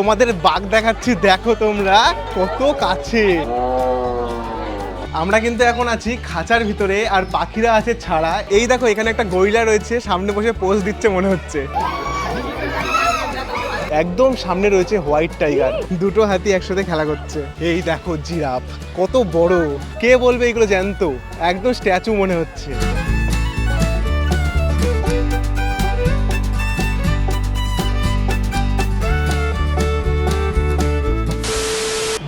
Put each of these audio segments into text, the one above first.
তোমাদের বাঘ দেখাচ্ছি, দেখো তোমরা কত কাছে। আমরা কিন্তু এখন আছি খাঁচার ভিতরে, আর পাখিরা আছে ছাড়া। এই দেখো, এখানে একটা গরিলা রয়েছে, সামনে বসে পোজ দিচ্ছে মনে হচ্ছে। একদম সামনে রয়েছে হোয়াইট টাইগার দুটো হাতি একসাথে খেলা করছে। এই দেখো জিরাফ, কত বড়। কে বলবে এগুলো জ্যান্ত একদম স্ট্যাচু মনে হচ্ছে।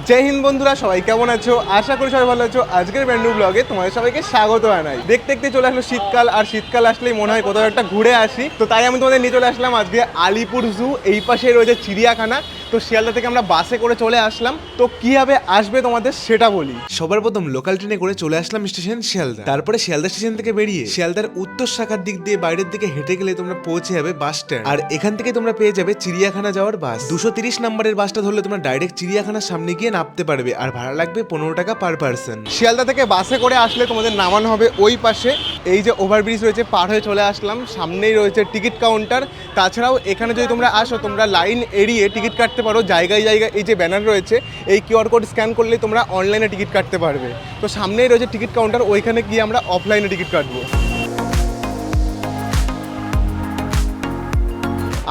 জয় হিন্দ বন্ধুরা, সবাই কেমন আছো? আশা করি সবাই ভালো আছো। আজকের ব্যান্ডু ব্লগে তোমাদের সবাইকে স্বাগত জানাই। দেখতে দেখতে চলে আসলো শীতকাল, আর শীতকাল আসলেই মনে হয় কোথাও একটা ঘুরে আসি। তো তাই আমি তোমাদের নিয়ে চলে আসলাম আজকে আলিপুর জু এই পাশে রয়েছে চিড়িয়াখানা। তো শিয়ালদা থেকে আমরা বাসে করে চলে আসলাম। তো কীভাবে আসবে তোমাদের সেটা বলি। সবার প্রথম লোকাল ট্রেনে করে চলে আসলাম স্টেশন শিয়ালদা। তারপরে শিয়ালদা স্টেশন থেকে বেরিয়ে শিয়ালদার উত্তর শাখার দিক দিয়ে বাইরের দিকে হেঁটে গেলে তোমরা পৌঁছে যাবে বাস স্ট্যান্ড আর এখান থেকে তোমরা পেয়ে যাবে চিড়িয়াখানা যাওয়ার বাস দুশো তিরিশ নম্বরের বাসটা ধরলে তোমরা ডাইরেক্ট চিড়িয়াখানার সামনে গিয়ে নামতে পারবে। আর ভাড়া লাগবে পনেরো টাকা পার পার্সন শিয়ালদা থেকে বাসে করে আসলে তোমাদের নামানো হবে ওই পাশে। এই যে ওভারব্রিজ রয়েছে পার হয়ে চলে আসলাম। সামনেই রয়েছে টিকিট কাউন্টার তাছাড়াও এখানে যদি তোমরা আসো তোমরা লাইন এড়িয়ে টিকিট কাটতে পারো, জায়গায় জায়গায় এই যে ব্যানার রয়েছে, এই কিউআর কোড স্ক্যান করলে তোমরা অনলাইনে টিকিট কাটতে পারবে। তো সামনেই রয়েছে টিকিট কাউন্টার, ওইখানে গিয়ে আমরা অফলাইনে টিকিট কাটবো।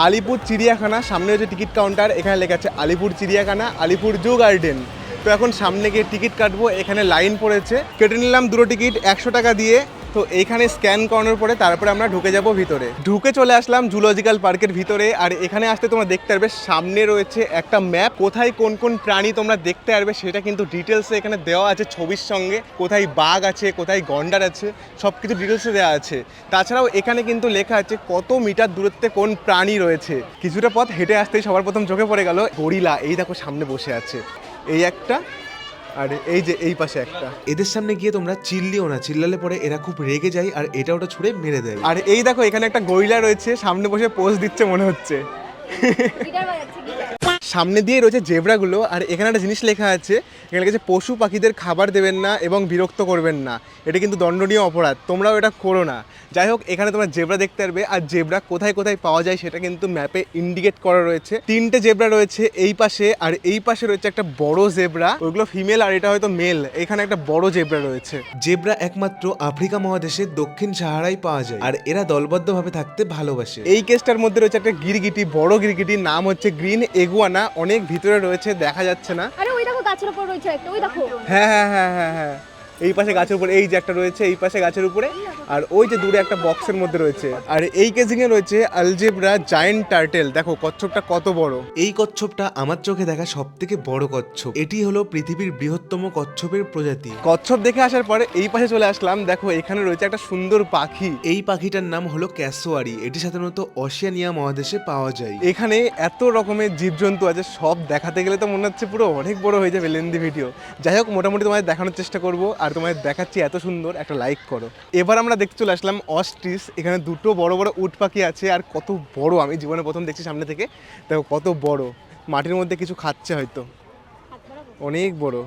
আলিপুর চিড়িয়াখানা, সামনে হচ্ছে টিকিট কাউন্টার, এখানে লেখা আছে আলিপুর চিড়িয়াখানা, আলিপুর জু গার্ডেন। তো এখন সামনে গিয়ে টিকিট কাটবো, এখানে লাইন পড়েছে। কেটে নিলাম দুটো টিকিট, একশো টাকা দিয়ে। তো এইখানে স্ক্যান করানোর পরে তারপরে আমরা ঢুকে যাব ভিতরে। ঢুকে চলে আসলাম জুলজিক্যাল পার্কের ভিতরে, আর এখানে আসতে তোমরা দেখতে পারবে সামনে রয়েছে একটা ম্যাপ কোথায় কোন কোন প্রাণী তোমরা দেখতে পারবে সেটা কিন্তু ডিটেলসে এখানে দেওয়া আছে ছবির সঙ্গে। কোথায় বাঘ আছে, কোথায় গন্ডার আছে সব কিছু ডিটেলসে দেওয়া আছে। তাছাড়াও এখানে কিন্তু লেখা আছে কত মিটার দূরত্বে কোন প্রাণী রয়েছে। কিছুটা পথ হেঁটে আসতেই সবার প্রথম চোখে পড়ে গেল গরিলা। এই দেখো সামনে বসে আছে। এই একটা আর এই যে এই পাশে একটা। এদের সামনে গিয়ে তোমরা চিল্লিও না চিল্লালে পরে এরা খুব রেগে যায় আর এটা ওটা ছুড়ে মেরে দেয়। আর এই দেখো এখানে একটা গরিলা রয়েছে সামনে বসে পোজ দিচ্ছে মনে হচ্ছে। সামনে দিয়ে রয়েছে জেব্রাগুলো আর এখানে একটা জিনিস লেখা আছে এখানে লেখা আছে পশু পাখিদের খাবার দেবেন না এবং বিরক্ত করবেন না। এটা কিন্তু দণ্ডনীয় অপরাধ তোমরাও এটা করো না। যাই হোক এখানে তোমরা জেব্রা দেখতে পারবে আর জেব্রা কোথায় কোথায় পাওয়া যায় সেটা কিন্তু ম্যাপে ইন্ডিকেট করা রয়েছে। তিনটে জেব্রা রয়েছে এই পাশে আর এই পাশে রয়েছে একটা বড় জেব্রা ওইগুলো ফিমেল আর এটা হয়তো মেল। এখানে একটা বড় জেব্রা রয়েছে। জেব্রা একমাত্র আফ্রিকা মহাদেশের দক্ষিণ সাহারায় পাওয়া যায় আর এরা দলবদ্ধভাবে থাকতে ভালোবাসে। এই কেসটার মধ্যে রয়েছে একটা গিরগিটি বড় গিরগিটির নাম হচ্ছে গ্রিন এগুয়ানা। অনেক ভিতরে রয়েছে দেখা যাচ্ছে না। আরে ওই দেখো গাছের উপর রয়েছে একটা ওই দেখো। হ্যাঁ হ্যাঁ হ্যাঁ হ্যাঁ হ্যাঁ। এই পাশে গাছের উপরে এই যে একটা রয়েছে এই পাশে গাছের উপরে আর ওই যে দূরে একটা বক্সের মধ্যে রয়েছে। আর এই কেজিং এ রয়েছে আলজেব্রা জায়েন্ট টার্টেল দেখো কচ্ছপটা কত বড়। এই কচ্ছপটা আমার চোখে দেখা সব থেকে বড় কচ্ছপ। এটি হলো পৃথিবীর বৃহত্তম কচ্ছপের প্রজাতি। কচ্ছপ দেখে আসার পরে এই পাশে চলে আসলাম। দেখো এখানে রয়েছে একটা সুন্দর পাখি। এই পাখিটার নাম হলো ক্যাসোয়ারি। এটি সাধারণত অশিয়ানিয়া মহাদেশে পাওয়া যায়। এখানে এত রকমের জীবজন্তু আছে সব দেখাতে গেলে তো মনে হচ্ছে পুরো অনেক বড় হয়ে যাবে লেন্দি ভিডিও যাই হোক মোটামুটি তোমাদের দেখানোর চেষ্টা করব। আর তোমাদের দেখাচ্ছি এত সুন্দর, একটা লাইক করো। এবার আমরা দেখতে চলে আসলাম অস্ট্রিস এখানে দুটো বড় বড় উট পাখি আছে, আর কত বড়, আমি জীবনে প্রথম দেখছি সামনে থেকে। দেখো কত বড়, মাটির মধ্যে কিছু খাচ্ছে হয়তো। অনেক বড়।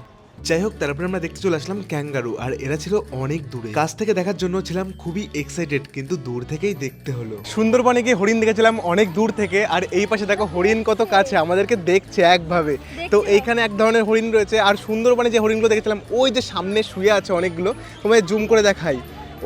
যাই হোক তারপরে আমরা দেখতে চলে আসলাম ক্যাঙ্গারু আর এরা ছিল অনেক দূরে। কাছ থেকে দেখার জন্য ছিলাম খুবই এক্সাইটেড কিন্তু দূর থেকেই দেখতে হলো। সুন্দরবনে গিয়ে হরিণ দেখেছিলাম অনেক দূর থেকে আর এই পাশে দেখো হরিণ কত কাছে আমাদেরকে দেখছে একভাবে। তো এইখানে এক ধরনের হরিণ রয়েছে আর সুন্দরবনে যে হরিণগুলো দেখেছিলাম ওই যে সামনে শুয়ে আছে অনেকগুলো তোমায় জুম করে দেখাই।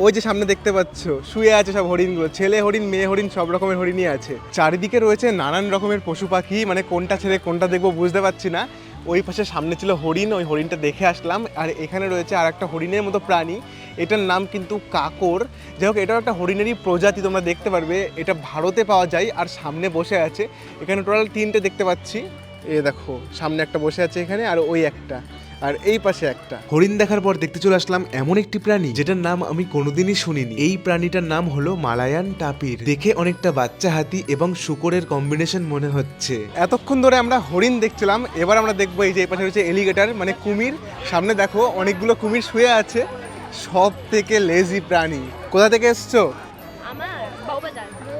ওই যে সামনে দেখতে পাচ্ছ শুয়ে আছে সব হরিণগুলো ছেলে হরিণ মেয়ে হরিণ সব রকমের হরিণই আছে। চারিদিকে রয়েছে নানান রকমের পশু পাখি মানে কোনটা ছেড়ে কোনটা দেখব বুঝতে পারছি না ওই পাশে সামনে ছিল হরিণ, ওই হরিণটা দেখে আসলাম। আর এখানে রয়েছে আর একটা হরিণের মতো প্রাণী। এটার নাম কিন্তু কাকর। যাই হোক, এটাও একটা হরিণেরই প্রজাতি, তোমরা দেখতে পারবে। এটা ভারতে পাওয়া যায় আর সামনে বসে আছে। এখানে টোটাল তিনটে দেখতে পাচ্ছি। এ দেখো, সামনে একটা বসে আছে এখানে আর ওই একটা। আর এই পাশে একটা। হরিণ দেখার পর দেখতে চলে আসলাম এমন একটি প্রাণী যেটার নাম আমি কোনোদিনই শুনিনি। এই প্রাণীটার নাম হলো মালায়ান টাপির। দেখে অনেকটা বাচ্চা হাতি এবং শুকরের কম্বিনেশন মনে হচ্ছে। এতক্ষণ ধরে আমরা হরিণ দেখছিলাম এবার আমরা দেখব এই যে এই পাশে রয়েছে এলিগেটার মানে কুমির। সামনে দেখো অনেকগুলো কুমির শুয়ে আছে। সব থেকে লেজি প্রাণী। কোথা থেকে এসছো?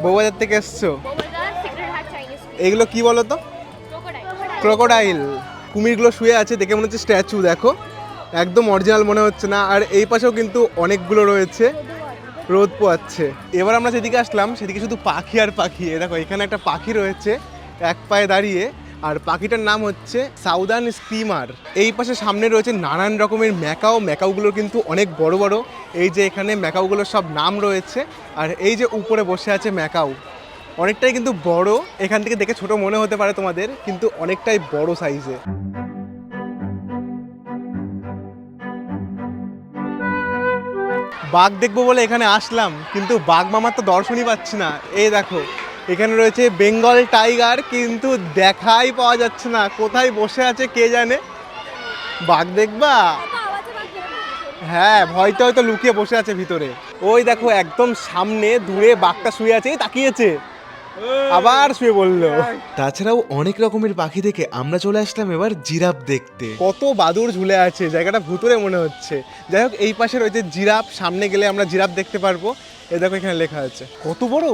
বউবাজার। থেকে এসছো? এগুলো কি বলো তো ক্রোকোডাইল ক্রোকোডাইল কুমিরগুলো শুয়ে আছে, দেখে মনে হচ্ছে স্ট্যাচু দেখো। একদম অরিজিনাল মনে হচ্ছে না। আর এই পাশেও কিন্তু অনেকগুলো রয়েছে, রোদ পোয়াচ্ছে। এবার আমরা যেদিকে আসলাম, সেদিকে শুধু পাখি আর পাখি। দেখো, এখানে একটা পাখি রয়েছে, এক পায়ে দাঁড়িয়ে। আর পাখিটার নাম হচ্ছে সাউদার্ন স্টিমার। এই পাশে সামনে রয়েছে নানান রকমের ম্যাকাও। ম্যাকাওগুলো কিন্তু অনেক বড় বড়। এই যে এখানে ম্যাকাওগুলোর সব নাম রয়েছে। আর এই যে উপরে বসে আছে ম্যাকাও। অনেকটাই কিন্তু বড়। এখান থেকে দেখে ছোট মনে হতে পারে তোমাদের, কিন্তু অনেকটাই বড় সাইজে বাঘ দেখব বলে এখানে আসলাম, কিন্তু বাঘ মামার তো দর্শনই পাচ্ছি না। এই দেখো, এখানে রয়েছে বেঙ্গল টাইগার, কিন্তু দেখাই পাওয়া যাচ্ছে না। কোথায় বসে আছে কে জানে? বাঘ দেখবা? হ্যাঁ ভয়টা হয়তো লুকিয়ে বসে আছে ভিতরে। ওই দেখো, একদম সামনে, দূরে বাঘটা শুয়ে আছে তাকিয়েছে আবার শুয়ে বলল তাছাড়াও অনেক রকমের পাখি দেখে আমরা চলে আসলাম এবার জিরাফ দেখতে। কত বাদুর ঝুলে আছে জায়গাটা ভুতুরে মনে হচ্ছে। যাই হোক এই পাশে রয়েছে জিরাফ সামনে গেলে আমরা জিরাফ দেখতে পারব। এ দেখো এখানে লেখা আছে। কত বড়?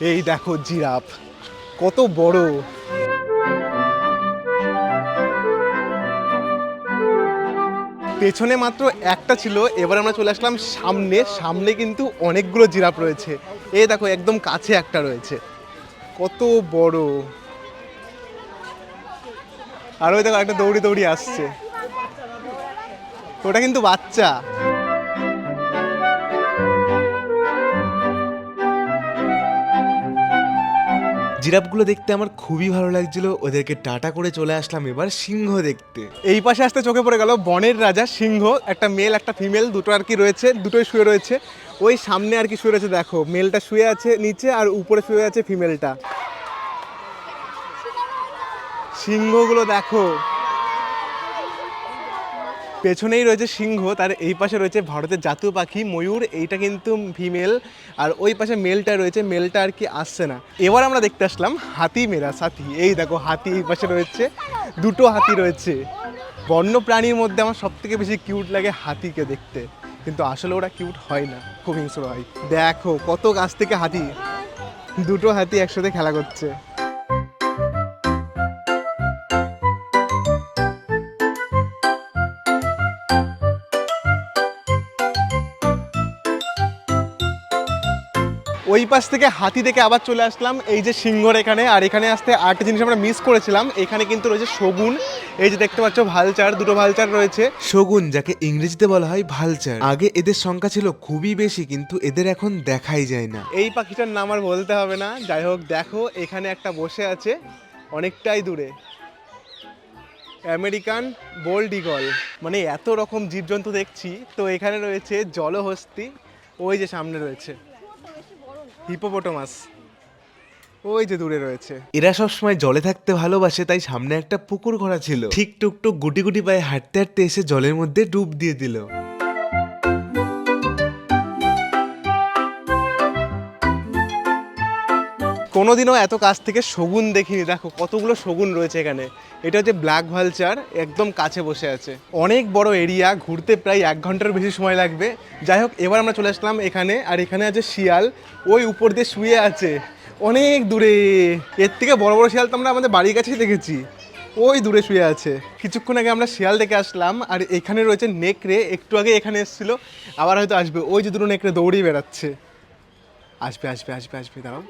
এই দেখো জিরাফ। কত বড়। পেছনে মাত্র একটা ছিল এবার আমরা চলে আসলাম সামনে। সামনে কিন্তু অনেকগুলো জিরাফ রয়েছে। এই দেখো একদম কাছে একটা রয়েছে। কত বড়। আর ওই দেখো একটা দৌড়ি দৌড়ি আসছে। ওটা কিন্তু বাচ্চা। জিরাফগুলো দেখতে আমার খুবই ভালো লাগছিল। ওদেরকে টাটা করে চলে আসলাম এবার সিংহ দেখতে। এই পাশে আসতে চোখে পড়ে গেল বনের রাজা। সিংহ, একটা মেল একটা ফিমেল দুটো আর কি রয়েছে, দুটোই শুয়ে রয়েছে। ওই সামনে আর কি শুয়ে রয়েছে, দেখো। মেলটা শুয়ে আছে নিচে আর উপরে শুয়ে আছে ফিমেলটা। সিংহগুলো দেখো। পেছনেই রয়েছে সিংহ, তার এই পাশে রয়েছে ভারতের জাতীয় পাখি ময়ূর, এইটা কিন্তু ফিমেল। আর ওই পাশে মেলটা রয়েছে, মেলটা আর কি আসছে না। এবার আমরা দেখতে আসলাম হাতি মেরা সাথী। এই দেখো, হাতি এই পাশে রয়েছে, দুটো হাতি রয়েছে। বন্য প্রাণীর মধ্যে আমার সব থেকে বেশি কিউট লাগে হাতিকে দেখতে। কিন্তু আসলে ওরা কিউট হয় না, খুব হিংস্র হয়। দেখো কত গাছ থেকে হাতি। দুটো হাতি একসাথে খেলা করছে। ওই পাশ থেকে হাতি থেকে আবার চলে আসলাম, এই যে সিংহর এখানে। আর এখানে আসতে আরেকটা জিনিস আমরা মিস করেছিলাম, এখানে কিন্তু রয়েছে শগুন। এই যে দেখতে পাচ্ছ ভালচার দুটো ভালচার রয়েছে। শগুন যাকে ইংরেজিতে বলা হয় ভালচার। আগে এদের সংখ্যা ছিল খুবই বেশি কিন্তু এদের এখন দেখাই যায় না। এই পাখিটার নাম আর বলতে হবে না। যাই হোক দেখো এখানে একটা বসে আছে অনেকটাই দূরে। আমেরিকান বোল্ড ইগল মানে এত রকম জীবজন্তু দেখছি। তো এখানে রয়েছে জলহস্তি ওই যে সামনে রয়েছে। হিপোপোটামাস। ওই যে দূরে রয়েছে। এরা সবসময় জলে থাকতে ভালোবাসে, তাই সামনে একটা পুকুর ঘোরা ছিল। ঠিক টুকটুক গুটি গুটি পায়ে হাঁটতে হাঁটতে এসে জলের মধ্যে ডুব দিয়ে দিল। কোনোদিনও এত কাছ থেকে শগুন দেখিনি। দেখো, কতগুলো শগুন রয়েছে এখানে। এটা হচ্ছে ব্ল্যাক ভালচার, একদম কাছে বসে আছে। অনেক বড় এরিয়া, ঘুরতে প্রায় এক ঘণ্টার বেশি সময় লাগবে। যাই হোক, এবার আমরা চলে আসলাম এখানে, আর এখানে আছে শিয়াল। ওই উপর দিয়ে শুয়ে আছে। অনেক দূরে। এর থেকে বড় বড় শিয়াল তো আমরা আমাদের বাড়ির কাছেই দেখেছি। ওই দূরে শুয়ে আছে। কিছুক্ষণ আগে আমরা শিয়াল দেখে আসলাম, আর এখানে রয়েছে নেকড়ে। একটু আগে এখানে এসেছিল, আবার হয়তো আসবে। ওই যে দুটো নেকড়ে দৌড়িয়ে বেড়াচ্ছে। আসবে আসবে আসবে আসবে, দাঁড়াও।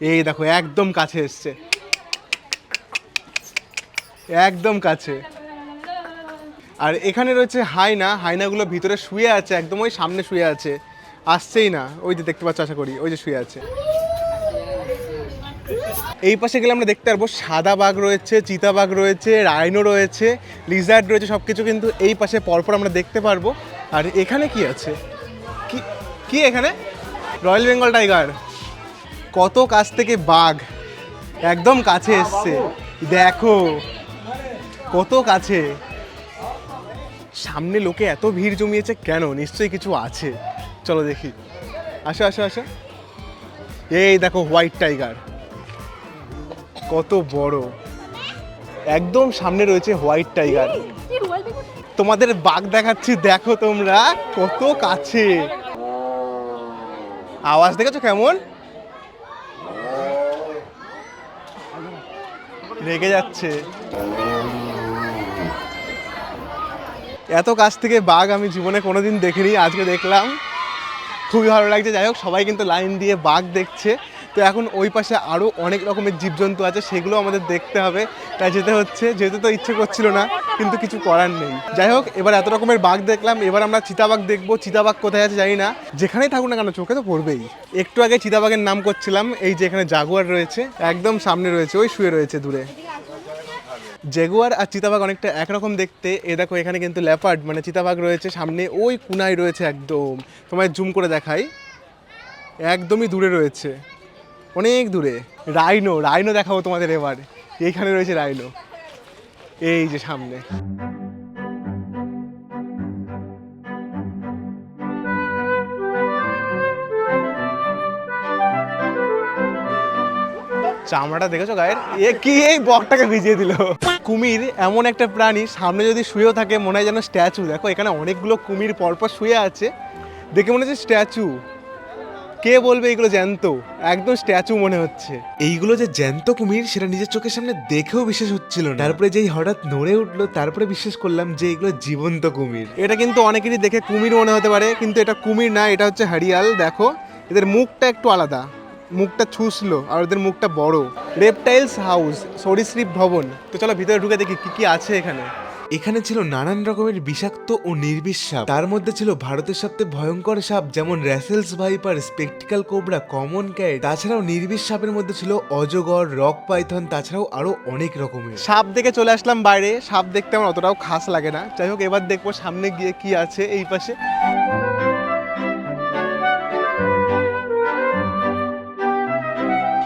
এই দেখো, একদম কাছে এসছে। একদম কাছে। আর এখানে রয়েছে হাইনা। হাইনাগুলো ভিতরে শুয়ে আছে, একদম ওই সামনে শুয়ে আছে। আসছেই না। ওই যে দেখতে পাচ্ছ, আশা করি। ওই যে শুয়ে আছে। এই পাশে গেলে আমরা দেখতে পারব, সাদা বাঘ রয়েছে চিতাবাঘ রয়েছে, রাইনো রয়েছে লিজার্ড রয়েছে সব কিছু কিন্তু এই পাশে পরপর আমরা দেখতে পারব। আর এখানে কি আছে? কি কি এখানে? রয়্যাল বেঙ্গল টাইগার কত কাছ থেকে বাঘ? একদম কাছে এসছে। দেখো, কত কাছে। সামনে লোকে এত ভিড় জমিয়েছে কেন? নিশ্চয়ই কিছু আছে। চলো দেখি। আসো আসো আসো। এই দেখো হোয়াইট টাইগার কত বড়। একদম সামনে রয়েছে হোয়াইট টাইগার। তোমাদের বাঘ দেখাচ্ছি, দেখো তোমরা কত কাছে। আওয়াজ দেখেছ কেমন? রেগে যাচ্ছে। এত কাছ থেকে বাঘ আমি জীবনে কোনোদিন দেখিনি, আজকে দেখলাম। খুবই ভালো লাগছে, যাই হোক, সবাই কিন্তু লাইন দিয়ে বাঘ দেখছে। তো এখন ওই পাশে আরও অনেক রকমের জীবজন্তু আছে, সেগুলো আমাদের দেখতে হবে। তাই যেতে হচ্ছে, যেতে তো ইচ্ছে করছিল না, কিন্তু কিছু করার নেই। যাই হোক, এবার এত রকমের বাঘ দেখলাম, এবার আমরা চিতাবাঘ দেখব। চিতাবাঘ কোথায় আছে জানি না। যেখানেই থাকুক না কেন, চোখে তো পড়বেই। একটু আগে চিতাবাঘের নাম করছিলাম, এই যে এখানে জাগুয়ার রয়েছে, একদম সামনে রয়েছে, ওই শুয়ে রয়েছে দূরে। জেগুয়ার আর চিতাবাঘ অনেকটা একরকম দেখতে। এ দেখো, এখানে কিন্তু লেপার্ড মানে চিতাবাঘ রয়েছে সামনে, ওই কুনায় রয়েছে একদম। তোমায় জুম করে দেখাই। একদমই দূরে রয়েছে। অনেক দূরে। রাইনো রাইনো দেখাবো তোমাদের এবার। এইখানে রয়েছে রাইনো। এই যে সামনে। চামড়াটা দেখেছ গায়ের? এ কি এই বকটাকে ভিজিয়ে দিল? কুমির এমন একটা প্রাণী, সামনে যদি শুয়েও থাকে, মনে হয় যেন স্ট্যাচু দেখো, এখানে অনেকগুলো কুমির পরপর শুয়ে আছে। দেখে মনে হচ্ছে স্ট্যাচু কে বলবে এইগুলো জ্যান্ত? একদম স্ট্যাচু মনে হচ্ছে। এইগুলো যে জ্যান্ত কুমির সেটা নিজের চোখের সামনে দেখেও বিশ্বাস হচ্ছিল না। তারপরে যেই হঠাৎ নড়ে উঠল তারপরে বিশ্বাস করলাম যে এগুলো জীবন্ত কুমির। এটা কিন্তু অনেকেরই দেখে কুমির মনে হতে পারে কিন্তু এটা কুমির না এটা হচ্ছে হারিয়াল দেখো। এদের মুখটা একটু আলাদা। মুখটা ছুসলো আর ওদের মুখটা বড়। রেপটাইলস হাউস সরীসৃপ ভবন। তো চলো ভিতরে ঢুকে দেখি কি কি আছে এখানে। এখানে ছিল নানান রকমের বিষাক্ত ও নির্বিষ সাপ। তার মধ্যে ছিল ভারতের সবচেয়ে ভয়ঙ্কর সাপ যেমন Russell's viper spectacled cobra common krait তাছাড়াও নির্বিষ সাপের মধ্যে ছিল অজগর রক পাইথন তাছাড়াও আরও অনেক রকমের। সাপ দেখে চলে আসলাম বাইরে। সাপ দেখতে আমার অতটাও খাস লাগে না। যাই হোক, এবার দেখব সামনে গিয়ে কি আছে এই পাশে।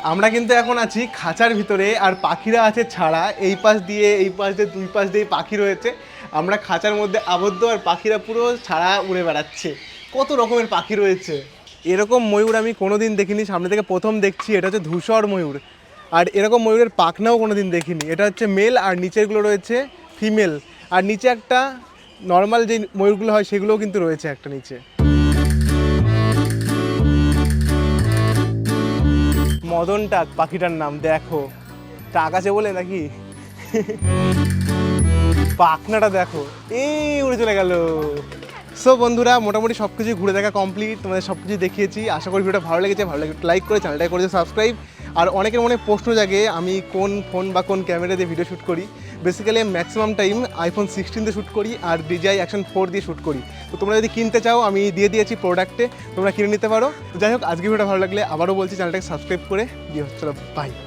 আমরা কিন্তু এখন আছি খাঁচার ভিতরে আর পাখিরা আছে ছাড়া। এই পাশ দিয়ে, এই পাশ দিয়ে, দুই পাশ দিয়ে পাখি রয়েছে। আমরা খাঁচার মধ্যে আবদ্ধ আর পাখিরা পুরো ছাড়া উড়ে বেড়াচ্ছে। কত রকমের পাখি রয়েছে। এরকম ময়ূর আমি কোনোদিন দেখিনি, সামনে থেকে প্রথম দেখছি, এটা হচ্ছে ধূসর ময়ূর। আর এরকম ময়ূরের পাখনাও কোনোদিন দেখিনি। এটা হচ্ছে মেল আর নিচেরগুলো রয়েছে ফিমেল আর নিচে একটা নর্মাল যে ময়ূরগুলো হয়, সেগুলোও কিন্তু রয়েছে একটা নিচে। মদন টাক পাখিটার নাম দেখো। টাক আছে বলে নাকি? পাখনাটা দেখো। এই উড়ে চলে গেল। সো বন্ধুরা, মোটামুটি সব কিছু ঘুরে দেখা কমপ্লিট তোমাদের সব কিছু দেখিয়েছি। আশা করি ভিডিওটা ভালো লেগেছে। ভালো লাগে লাইক করে চ্যানেলটা করেছে সাবস্ক্রাইব আর অনেকের মনে প্রশ্ন জাগে, আমি কোন ফোন বা কোন ক্যামেরা দিয়ে ভিডিও শ্যুট করি? বেসিক্যালি আমি ম্যাক্সিমাম টাইম আইফোন সিক্সটিন দিয়ে শ্যুট করি আর ডিজাই অ্যাকশন ফোর দিয়ে শ্যুট করি। তো তোমরা যদি কিনতে চাও, আমি দিয়ে দিয়েছি প্রোডাক্টে তোমরা কিনে নিতে পারো। যাই হোক আজকে ভিডিওটা ভালো লাগলে আবারও বলছি, চ্যানেলটাকে সাবস্ক্রাইব করে দিয়ে হচ্ছে বাই